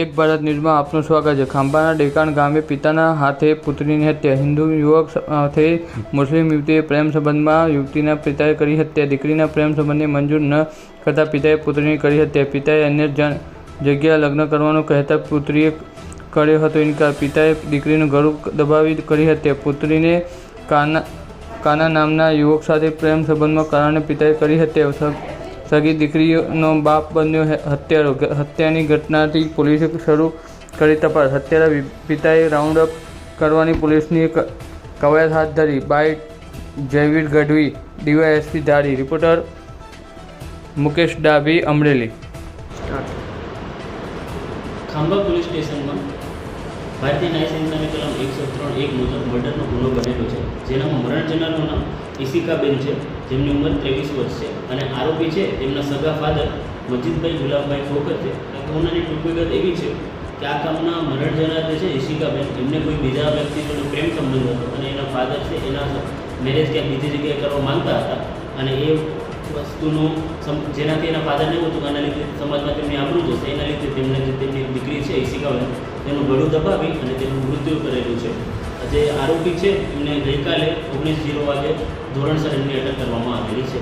એક ભારત ન્યૂઝમાં આપનું સ્વાગત છે. ખાંભાના ડેકાણ ગામે પિતાના હાથે પુત્રીની હત્યા. હિન્દુ યુવક સાથે મુસ્લિમ યુવતીએ પ્રેમ સંબંધમાં યુવતીના પિતાએ કરી હત્યા. દીકરીના પ્રેમ સંબંધને મંજૂર ન કરતા પિતાએ પુત્રીની કરી હત્યા. પિતાએ અન્ય જગ્યાએ લગ્ન કરવાનું કહેતા પુત્રીએ કર્યો હતો ઇનકાર. પિતાએ દીકરીનું ગળું દબાવી કરી હત્યા. પુત્રીને કાના કાના નામના યુવક સાથે પ્રેમ સંબંધમાં કારણે પિતાએ કરી હત્યા. સગી દીકરીનો બાપ બન્યો હત્યારો. હત્યાની ઘટનાથી પોલીસે શરૂ કરી તપાસ. હત્યારા પિતાએ રાઉન્ડ અપ કરવાની પોલીસની કવાયત હાથ ધરી. By Jayveer Gadhvi, DYSP Dhari. Reporter Mukesh Dabhi, Amreli. Khambha police સ્ટેશનમાં ભારતીય ન્યાય સંહિતાની કલમ એકસો ત્રણ એક મુજબ મર્ડરનો ગુનો બનેલો છે, જેનામાં મરણ જનારનું નામ ઈશિકાબેન છે, જેમની ઉંમર ત્રેવીસ વર્ષ છે. અને આરોપી છે, તેમના સગા ફાધર મજીદભાઈ ગુલાબભાઈ ખોખર છે. આ ગુનાની ટૂંક એવી છે કે આ કામના મરણ જનાર જે છે ઈશિકાબેન એમને કોઈ બીજા વ્યક્તિ જોડે પ્રેમ સંબંધ હતો અને એના ફાધર છે, એના મેરેજ ક્યાંક બીજી જગ્યાએ કરવા માંગતા હતા. અને એ વસ્તુનું જેનાથી એના ફાધરને એવું હતું એના લીધે સમાજમાં તેમની આબરૂ જશે. એના લીધે તેમને જે તેમની દીકરી છે ઈશિકાબેન તેનું ગળું દબાવી અને તેનું મૃત્યુ કરેલું છે. જે આરોપી છે, એમને ગઈકાલે ઓગણીસ જીરો વાગે ધોરણસર એમની અટક કરવામાં આવેલી છે.